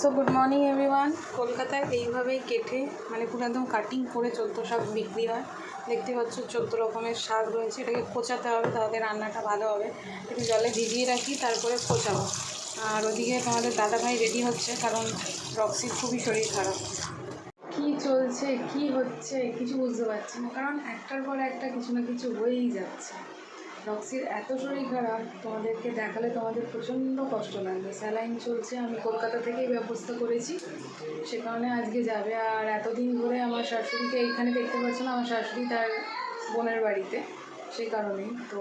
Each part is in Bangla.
সো গুড মর্নিং এভরিওয়ান কলকাতায় এইভাবেই কেটে মানে পুরো একদম কাটিং করে চোদ্দ শাক বিক্রি হয়। দেখতে পাচ্ছ, চোদ্দ রকমের শাক রয়েছে। এটাকে কোচাতে হবে, তাহলে রান্নাটা ভালো হবে। একটু জলে ভিজিয়ে রাখি, তারপরে কোচাবো আর ওদিকে তোমাদের দাদাভাই রেডি হচ্ছে, কারণ রক্সির খুবই শরীর খারাপ। কি চলছে, কি হচ্ছে, কিছু বুঝতে পারছি না, কারণ একটার পর একটা কিছু না কিছু হয়েই যাচ্ছে। রক্সির এত শরীর খারাপ, তোমাদেরকে দেখালে তোমাদের প্রচণ্ড কষ্ট লাগবে। স্যালাইন চলছে, আমি কলকাতা থেকেই ব্যবস্থা করেছি। সে কারণে আজকে যাবে। আর এতদিন ধরে আমার শাশুড়িকে এইখানে দেখতে পাচ্ছ না, আমার শাশুড়ি তার বোনের বাড়িতে সেই কারণেই। তো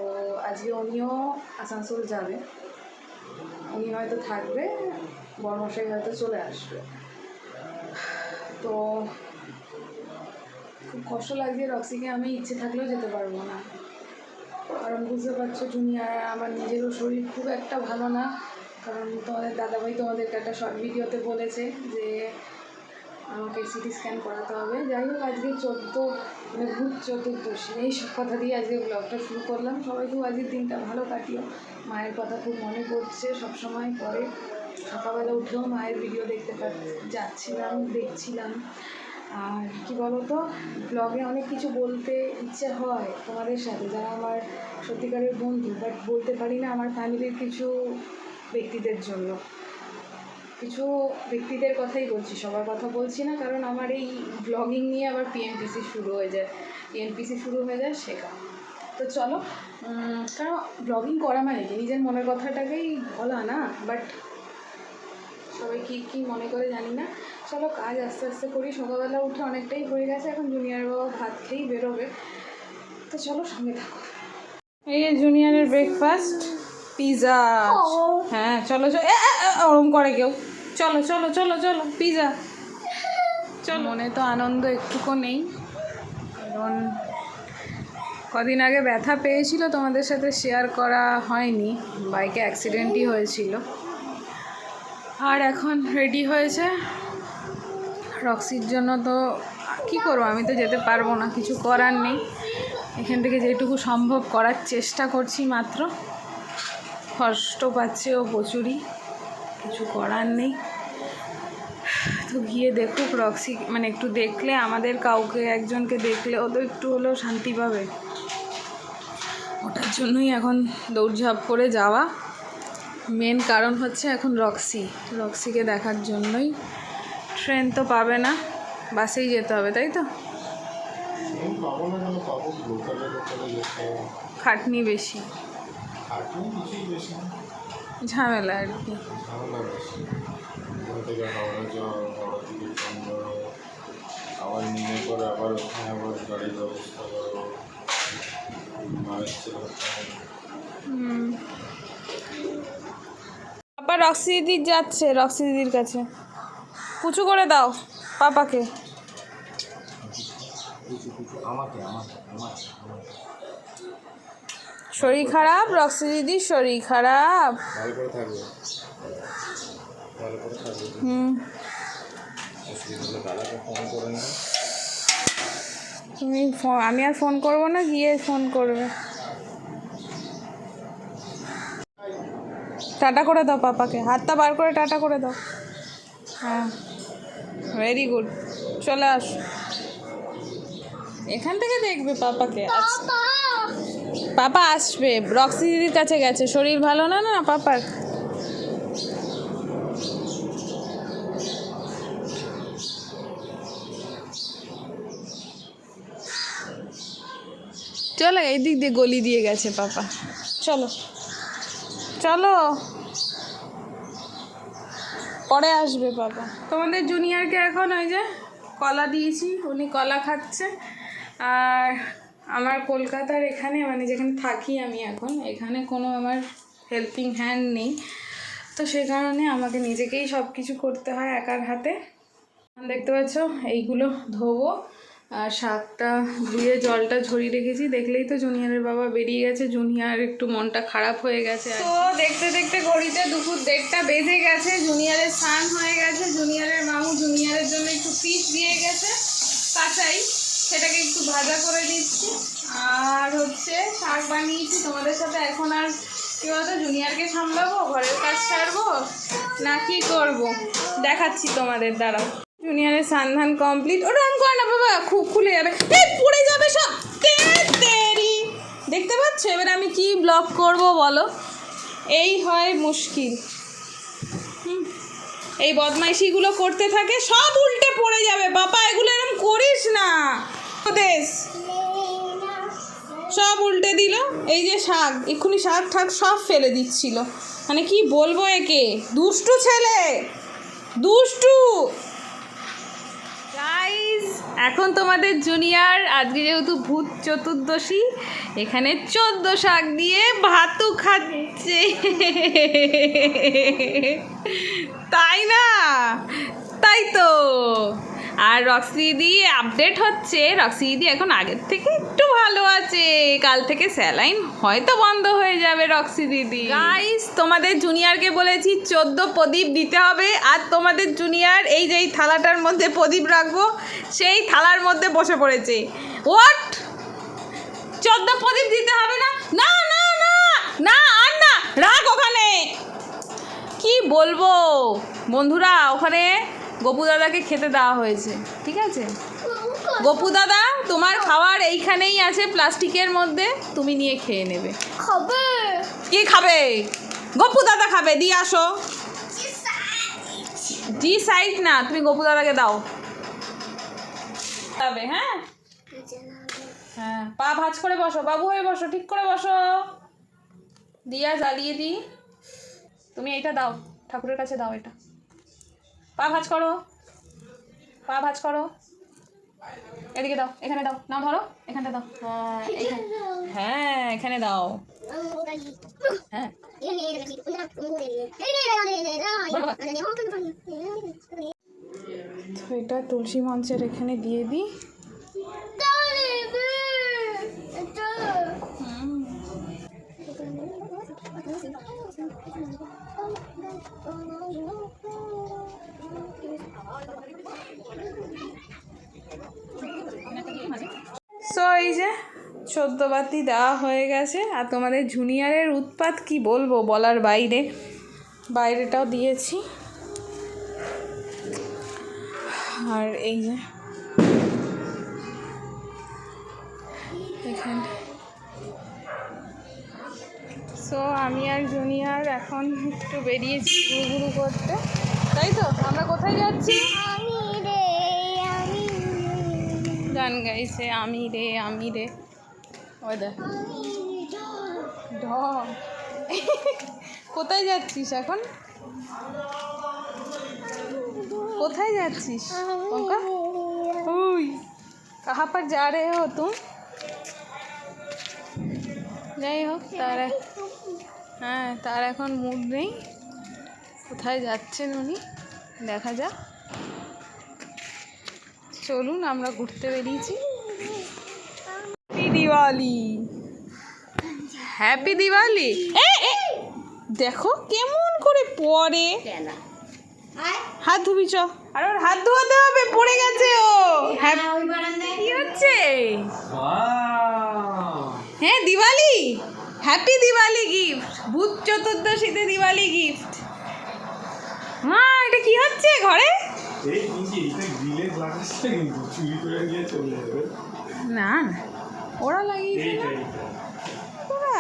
আজকে উনিও আসানসোল যাবে। উনি হয়তো থাকবে বর্মশাই হয়তো চলে আসবে। তো খুব কষ্ট লাগছে রক্সিকে আমি ইচ্ছে থাকলেও যেতে পারব না। কারণ বুঝতে পারছ জুনিয়ার আমার নিজেরও শরীর খুব একটা ভালো না। কারণ তোমাদের দাদাভাই তোমাদেরকে একটা শর্ট ভিডিওতে বলেছে যে আমাকে সিটি স্ক্যান করাতে হবে। যাই হোক, আজকে চোদ্দ মানে ভূত চতুর্দশী এই সব কথা দিয়ে আজকে ব্লগটা শুরু করলাম। সবাই খুব আজকের দিনটা ভালো কাটিও। মায়ের কথা খুব মনে পড়ছে সবসময় পরে। সকালবেলা উঠেও মায়ের ভিডিও দেখতে যাচ্ছিলাম, দেখছিলাম। আর কি বলতো ব্লগে অনেক কিছু বলতে ইচ্ছে হয় তোমাদের সাথে, যারা আমার সত্যিকারের বন্ধু বাট বলতে পারি না আমার ফ্যামিলির কিছু ব্যক্তিদের জন্য। কিছু ব্যক্তিদের কথাই বলছি, সবার কথা বলছি না, কারণ আমার এই ব্লগিং নিয়ে আবার পিএনপিসি শুরু হয়ে যায়। পিএনপিসি শুরু হয়ে যায় শেখা তো চলো কারণ ব্লগিং করা মানে কি? নিজের মনের কথাটাকেই বলা না বাট সবাই কী কী মনে করে জানি না। চলো কাজ আস্তে আস্তে করি। সকালবেলা উঠে অনেকটাই হয়ে গেছে, এখন জুনিয়র বাবা ভাত খেয়েই বেরোবে। তো চলো সঙ্গে থাকো। এই জুনিয়রের ব্রেকফাস্ট পিৎজা হ্যাঁ চলো চলো। ওরম করে কেউ। চলো চলো চলো চলো পিৎজা চলো। মনে তো আনন্দ একটুকু নেই। কারণ কদিন আগে ব্যথা পেয়েছিল, তোমাদের সাথে শেয়ার করা হয়নি। বাইকে অ্যাক্সিডেন্টই হয়েছিল। আর এখন রেডি হয়েছে। রক্সির জন্য তো কি করব? আমি তো যেতে পারব না, কিছু করার নেই। এখান থেকে যেটুকু সম্ভব করার চেষ্টা করছি মাত্র। কষ্ট পাচ্ছে ও প্রচুরই, কিছু করার নেই। তো গিয়ে দেখুক রক্সি মানে একটু দেখলে আমাদের কাউকে, একজনকে দেখলে ও তো একটু হলেও শান্তি পাবে। ওটার জন্যই এখন দৌড়ঝাঁপ করে যাওয়া। মেন কারণ হচ্ছে এখন রক্সি, রক্সিকে দেখার জন্যই। ট্রেন তো পাবে না বাসেই যেতে হবে তাই তো? খাটনি বেশি। ঝামেলা আর কি। আবার নিয়ে করে আবার ওখানে আবার গাড়ির ব্যবস্থা করো মায়ের হুম পাপা রক্সি দিদির যাচ্ছে রক্সি দিদির কাছে। কুচু করে দাও পাপাকে। শরীর খারাপ? রক্সি দিদির শরীর খারাপ? হুম। তুমি আমি আর ফোন করব না গিয়ে ফোন করবে। টাটা করে দাও পাপাকে। হাতটা বার করে টাটা করে দাও। হ্যাঁ। ভেরি গুড চলে আস। এখান থেকে দেখবে পাপাকে। আচ্ছা। পাপা! আসবে। রক্সি দিদির কাছে গেছে। শরীর ভালো না না পাপার? চলো এই দিক দিয়ে গলি দিয়ে গেছে পাপা। চলো। চলো। পরে আসবে বাবা। তোমাদের জুনিয়রকে এখন ওই যে কলা দিয়েছি, উনি কলা খাচ্ছে। আর আমার কলকাতার এখানে মানে যেখানে থাকি আমি এখন, এখানে কোনো আমার হেল্পিং হ্যান্ড নেই। তো সে কারণে আমাকে নিজেকেই সব কিছু করতে হয় একার হাতে। দেখতে পাচ্ছ, এইগুলো ধোবো। আর শাকটা ধুয়ে জলটা ঝরিয়ে রেখেছি। দেখলেই তো জুনিয়রের বাবা বেরিয়ে গেছে। জুনিয়র একটু মনটা খারাপ হয়ে গেছে তো দেখতে দেখতে ঘড়িতে দুপুর দেড়টা বেজে গেছে। জুনিয়রের স্নান হয়ে গেছে। জুনিয়রের মামু জুনিয়রের জন্য একটু পিস দিয়ে গেছে। কাঁচাই। সেটাকে একটু ভাজা করে দিচ্ছি। আর হচ্ছে শাক বানিয়েছি। তোমাদের সাথে এখন আর কি বলতো, জুনিয়রকে সামলাবো, ঘরের কাজ সারবো? না কি করব? দেখাচ্ছি তোমাদের দ্বারাও জুনিয়রের সন্ধান কমপ্লিট ওটা অন করে না বাবা খুব খুলে যাবে। পড়ে যাবে সব। তেরি? দেখতে পাচ্ছ? এবার আমি কি ব্লক করব বলো? এই হয় মুশকিল। এই বদমাইশিগুলো করতে থাকে, সব উল্টে পড়ে যাবে। বাবা, এগুলো এরকম করিস না। দেশ সব উল্টে দিল। এই যে শাক, এক্ষুনি শাক ঠাক সব ফেলে দিচ্ছিল। মানে কি বলব একে? দুষ্টু ছেলে! দুষ্টু! এখন তোমাদের জুনিয়র, আজকে যেহেতু ভূত চতুর্দশী, এখানে চোদ্দ শাক দিয়ে ভাতু খাচ্ছে। তাই না? তাই তো। আর রক্সি দিদি আপডেট হচ্ছে। রক্সি দিদি এখন আগের থেকে একটু ভালো আছে। কাল থেকে স্যালাইন হয়তো বন্ধ হয়ে যাবে রক্সি দিদি। গাইস তোমাদের জুনিয়রকে বলেছি চোদ্দ প্রদীপ দিতে হবে। আর তোমাদের জুনিয়র এই যে থালাটার মধ্যে প্রদীপ রাখব, সেই থালার মধ্যে বসে পড়েছে। ওয়াট চোদ্দ প্রদীপ দিতে হবে না? না না না না, আর না, রাখ ওখানে। কি বলব? বন্ধুরা, ওখানে গপু দাদাকে খেতে দেওয়া হয়েছে ঠিক আছে? গপু দাদা তোমার খাবার এইখানেই আছে প্লাস্টিকের মধ্যে তুমি নিয়ে খেয়ে নেবে। কি খাবে? গপু দাদা খাবে দিয়ে আসো। জি সাইড না তুমি গপু দাদাকে দাও। যাবে হ্যাঁ? হ্যাঁ পা ভাজ করে বসো বাবু হয়ে বসো ঠিক করে বসো। দিয়া জ্বালিয়ে দিই। তুমি এটা দাও ঠাকুরের কাছে দাও এটা। পা ভাজ করো। পা ভাঁজ করো। এদিকে দাও এখানে দাও। নাও ধরো। এখানটা দাও। হ্যাঁ এখানে হ্যাঁ এখানে দাও। হ্যাঁ। তো এটা তুলসী মঞ্চের এখানে দিয়ে দিই সো এই যে চোদ্দ বাতি দেওয়া হয়ে গেছে। আর তোমাদের জুনিয়রের উৎপাত কি বলব বলার বাইরে। বাইরেটাও দিয়েছি। আর এই যে এখানে। সো আমি আর জুনিয়র এখন একটু বেরিয়েছি ঘুরু ঘুরু করতে। তাই তো? আমরা কোথায় যাচ্ছি? গান গাইছে, আমি রে আমি রে। ওই দেখ। কোথায় যাচ্ছিস এখন? কোথায় যাচ্ছিস ওই কাহা পর যা রে হো তুম? যাই হোক, তার হ্যাঁ তার এখন মুড নেই। কোথায় যাচ্ছেন উনি? দেখা যাক। চলুন, আমরা ঘুরতে বেরিয়েছি। দিওয়ালি হ্যাপি দিওয়ালি দেখো কেমন করে পড়ে হাত ধুবি, চ। আর ওর হাত ধোয়াতে হবে, পড়ে গেছে ও। কি হচ্ছে? হ্যাঁ দিওয়ালি হ্যাপি দিওয়ালি গিফট ভূত চতুর্দশীতে দিওয়ালি গিফট মা, এটা কি হচ্ছে ঘরে? এই কিন্তু এটা গ্রিলে লাগাচ্ছে কিন্তু চুরি করে নিয়ে চলে যাবে না না ওরা। লাগিয়েছে ওরা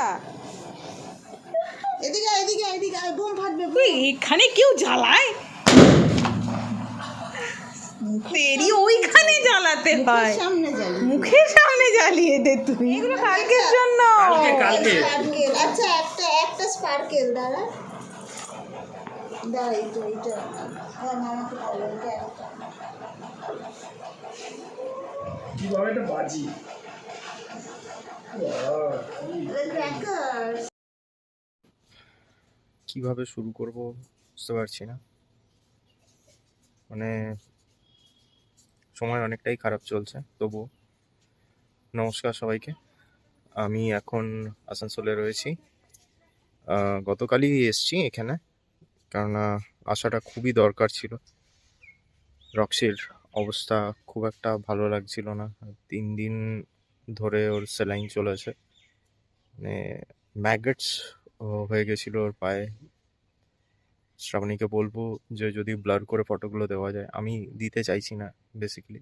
এদিকে এদিকে এদিকে বোম ফাটবে তুই এখানে কেউ জ্বালায়? তেরি ওইখানে জ্বালাতে হয়। মুখের সামনে জ্বালিয়ে দে তুই। এগুলো কালকের জন্য। কালকে আচ্ছা একটা একটা স্পার্কেল দাঁড়া। দাঁড়া এইটা এইটা আমার মামাকে বলো এটা একটা। কীভাবে বাজি? কীভাবে শুরু করব বুঝতে পারছি না। মানে সময় অনেকটাই খারাপ চলছে, তবু নমস্কার সবাইকে। আমি এখন আসানসোলে রয়েছি। গতকালই এসছি এখানে, কেননা আসাটা খুবই দরকার ছিল। রক্সির অবস্থা খুব একটা ভালো লাগছিল না। তিন দিন ধরে ওর স্যালাইন চলেছে। মানে ম্যাগেটস হয়ে গেছিল ওর পায়ে। শ্রাবণীকে বলব যে, যদি ব্লার করে ফটোগুলো দেওয়া যায়। আমি দিতে চাইছি না বেসিক্যালি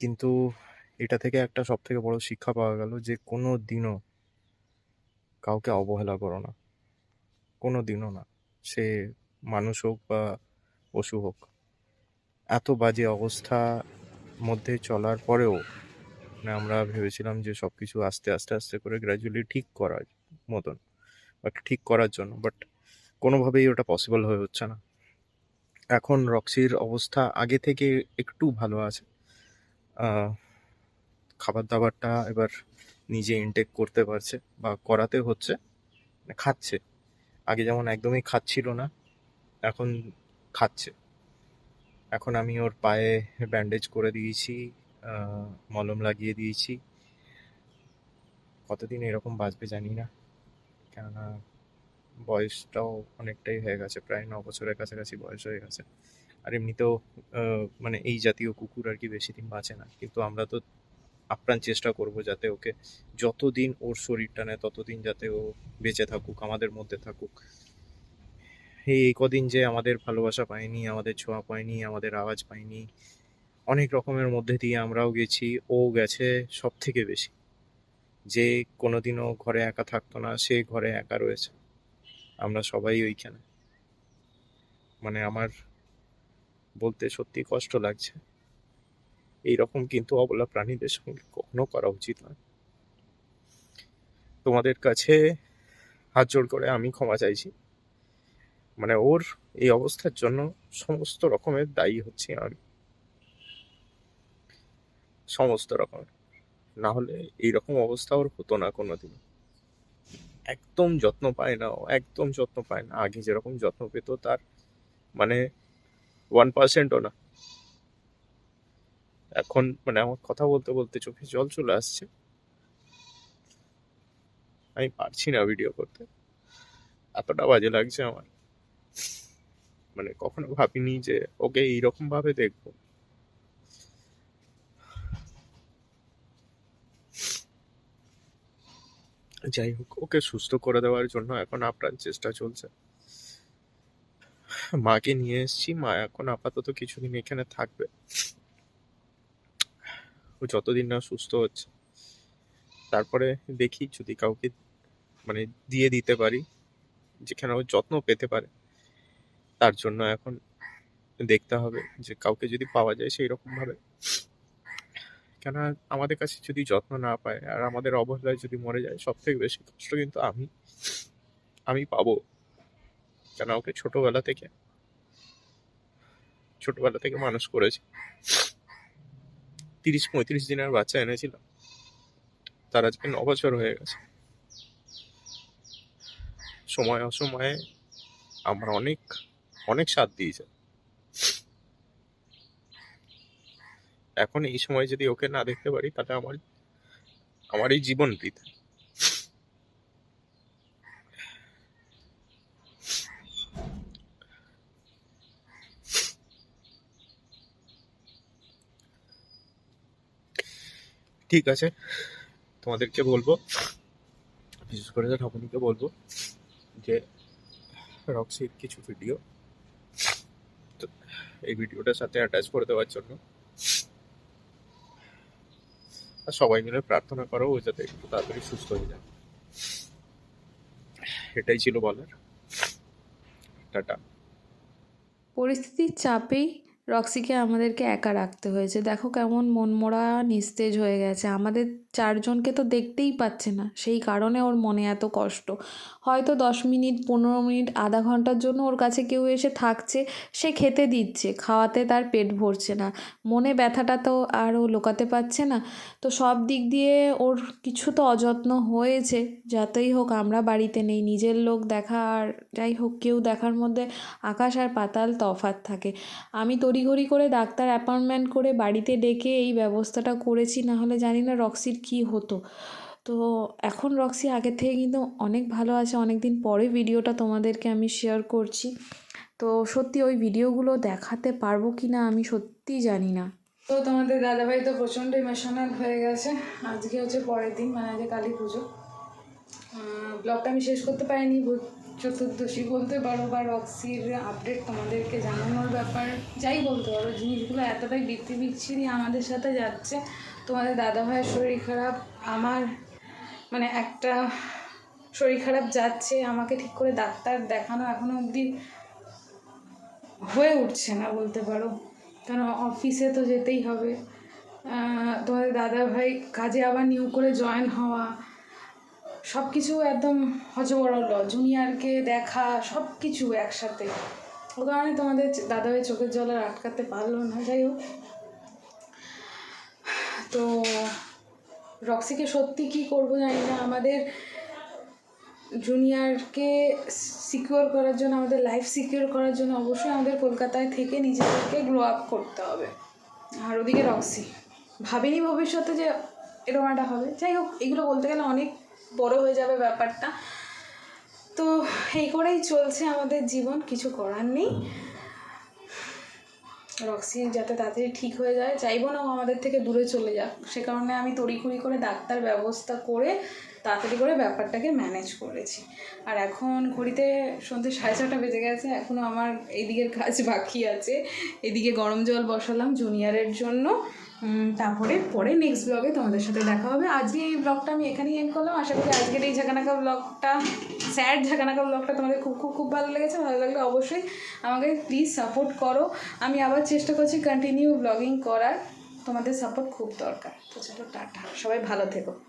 কিন্তু এটা থেকে একটা সব থেকে বড় শিক্ষা পাওয়া গেল যে, কোনো দিনও কাউকে অবহেলা করো না। কোনো দিনও না। সে মানুষ হোক বা পশু হোক। এত বাজে অবস্থা মধ্যে চলার পরেও মানে আমরা ভেবেছিলাম যে সব কিছু আস্তে আস্তে আস্তে করে গ্র্যাজুয়ালি ঠিক করার মতন বা ঠিক করার জন্য বাট কোনোভাবেই ওটা পসিবল হয়ে হচ্ছে না। এখন রক্সির অবস্থা আগে থেকে একটু ভালো আছে। খাবার দাবারটা এবার নিজে ইনটেক করতে পারছে বা করাতে হচ্ছে মানে খাচ্ছে। আগে যেমন একদমই খাচ্ছিল না, এখন খাচ্ছে। এখন আমি ওর পায়ে ব্যান্ডেজ করে দিয়েছি মলম লাগিয়ে দিয়েছি। কতদিন এরকম বাঁচবে জানি না। কেননা বয়সটাও অনেকটাই হয়ে গেছে, প্রায় ন বছরের কাছাকাছি বয়স হয়ে গেছে। আর এমনিতেও মানে এই জাতীয় কুকুর আর কি বেশি দিন বাঁচে না। কিন্তু আমরা তো আপ্রাণ চেষ্টা করব যাতে ওকে যতদিন ওর শরীরটা নেয়, ততদিন যাতে ও বেঁচে থাকুক, আমাদের মধ্যে থাকুক। এই কদিন যে আমাদের ভালোবাসা পায়নি আমাদের ছোঁয়া পায়নি আমাদের আওয়াজ পায়নি অনেক রকমের মধ্যে দিয়ে আমরাও গেছি, ও গেছে সব থেকে বেশি। যে কোনোদিনও ঘরে একা থাকতো না, সে ঘরে একা রয়েছে। আমরা সবাই ওইখানে। মানে আমার বলতে সত্যি কষ্ট লাগছে। এই রকম কিন্তু অবলা প্রাণীদের সঙ্গে কখনো করা উচিত নয়। তোমাদের কাছে হাত জোড় করে আমি ক্ষমা চাইছি। মানে ওর এই অবস্থার জন্য সমস্ত রকমের দায়ী হচ্ছি আমি। সমস্ত রকমের না হলে এইরকম অবস্থা ওর হতো না কোনোদিন। একদম যত্ন পায় না একদম যত্ন পায় না। আগে যেরকম যত্ন পেত তার মানে ওয়ান পার্সেন্টও না। এখন মানে আমার কথা বলতে বলতে চোখে জল চলে আসছে। আমি পারছি না ভিডিও করতে। এতটা বাজে লাগছে আমার। মানে কখনো ভাবিনি যে ওকে এইরকম ভাবে দেখব। যাই হোক, ওকে সুস্থ করে দেওয়ার জন্য এখন আপ্রাণ চেষ্টা চলছে। মাকে নিয়ে এসেছি, মা এখন আপাতত কিছুদিন এখানে থাকবে। ও যতদিন না সুস্থ হচ্ছে। তারপরে দেখি যদি কাউকে মানে দিয়ে দিতে পারি, যেখানে ও যত্ন পেতে পারে। তার জন্য এখন দেখতে হবে যে কাউকে যদি পাওয়া যায় সেই রকম ভাবে কেন আমাদের কাছে যদি যত্ন না পায় আর আমাদের অবহেলায় যদি মরে যায় সব থেকে বেশি কষ্ট কিন্তু আমি আমি পাবো। কেন ওকে ছোটবেলা থেকে ছোটবেলা থেকে মানুষ করেছি। তিরিশ পঁয়ত্রিশ দিনের বাচ্চা এনেছিলাম তার আজকে ন বছর হয়ে গেছে। সময় অসময়ে আমার অনেক অনেক সাথ দিয়েছে। এখন এই সময় যদি ওকে না দেখতে পারি, তাহলে আমার আমার এই জীবন বৃথা ঠিক আছে। তোমাদেরকে বলব, বিশেষ করে ঠাকুরকে বলব, যে রক্সির কিছু ভিডিও এই ভিডিওটার সাথে অ্যাটাচ করে দেওয়ার জন্য। আর সবাই মিলে প্রার্থনা করো ও যাতে একটু তাড়াতাড়ি সুস্থ হয়ে যায়। এটাই ছিল বলার। টাটা। পরিস্থিতির চাপেই রক্সিকে আমাদেরকে একা রাখতে হয়েছে। দেখো কেমন মনমরা নিস্তেজ হয়ে গেছে। আমাদের চারজনকে তো দেখতেই পাচ্ছে না। সেই কারণে ওর মনে এত কষ্ট। হয়তো দশ মিনিট, পনেরো মিনিট, আধা ঘণ্টার জন্য ওর কাছে কেউ এসে থাকছে, সে খেতে দিচ্ছে, খাওয়াতে তার পেট ভরছে না। মনে ব্যথাটা তো আর ও লোকাতে পারছে না। তো সব দিক দিয়ে ওর কিছু তো অযত্ন হয়েছে, যতই হোক আমরা বাড়িতে নেই, নিজের লোক দেখা আর যাই হোক, কেউ দেখার মধ্যে আকাশ আর পাতাল তফাৎ থাকে। আমি তড়িঘড়ি করে ডাক্তার অ্যাপয়েন্টমেন্ট করে বাড়িতে ডেকে এই ব্যবস্থাটা করেছি না হলে জানি না রক্সির কী হতো। তো এখন রক্সি আগের থেকে কিন্তু অনেক ভালো আছে। অনেক দিন পরে ভিডিওটা তোমাদেরকে আমি শেয়ার করছি। তো সত্যি ওই ভিডিওগুলো দেখাতে পারব কি না আমি সত্যিই জানি না। তো তোমাদের দাদাভাই তো প্রচণ্ড ইমোশনাল হয়ে গেছে। আজকে হচ্ছে পরের দিন মানে আজকে কালী পুজো। ব্লগটা আমি শেষ করতে পারিনি চতুর্দশী বলতে পারো বা রক্সির আপডেট তোমাদেরকে জানানোর ব্যাপার, যাই বলতে পারো, জিনিসগুলো এতটাই বৃত্তি বিচ্ছিরি আমাদের সাথে যাচ্ছে। তোমাদের দাদাভাইয়ের শরীর খারাপ, আমার মানে একটা শরীর খারাপ যাচ্ছে, আমাকে ঠিক করে ডাক্তার দেখানো এখনও অবধি হয়ে উঠছে না বলতে পারো। কারণ অফিসে তো যেতেই হবে। তোমাদের দাদা ভাই কাজে আবার নিউ করে জয়েন হওয়া সব কিছু একদম হজবরল জুনিয়রকে দেখা সব কিছু একসাথে। ও কারণে তোমাদের দাদা ভাই চোখের জল আর আটকাতে পারল না। যাই হোক। তো রক্সিকে সত্যি কি করব জানি না। আমাদের জুনিয়রকে সিকিওর করার জন্য, আমাদের লাইফ সিকিওর করার জন্য অবশ্যই আমাদের কলকাতায় থেকে নিজেদেরকে গ্রো আপ করতে হবে। আর ওদিকে রক্সি, ভাবিনি ভবিষ্যতে যে এরকম একটা হবে। যাই হোক, এগুলো বলতে গেলে অনেক বড় হয়ে যাবে ব্যাপারটা। তো এই করেই চলছে আমাদের জীবন, কিছু করার নেই। রক্সি যাতে তাড়াতাড়ি ঠিক হয়ে যায়, চাইব না ও আমাদের থেকে দূরে চলে যাক। সে কারণে আমি তড়িঘড়ি করে ডাক্তার ব্যবস্থা করে তাড়াতাড়ি করে ব্যাপারটাকে ম্যানেজ করেছি। আর এখন ঘড়িতে সন্ধ্যে সাড়ে ছটা বেজে গেছে এখনও আমার এদিকের কাজ বাকি আছে। এদিকে গরম জল বসালাম জুনিয়রের জন্য। তারপরে, পরে নেক্সট ব্লগে তোমাদের সাথে দেখা হবে। আজকে এই ব্লগটা আমি এখানেই এন্ড করলাম। আশা করি আজকের এই ঝাঁকানাকা ব্লগটা স্যাড ঝাঁকানাকা ব্লগটা তোমাদের খুব খুব খুব ভালো লেগেছে। ভালো লাগলে অবশ্যই আমাকে প্লিজ সাপোর্ট করো। আমি আবার চেষ্টা করছি কন্টিনিউ ব্লগিং করার। তোমাদের সাপোর্ট খুব দরকার। তো চলো, টাটা। সবাই ভালো থেকো।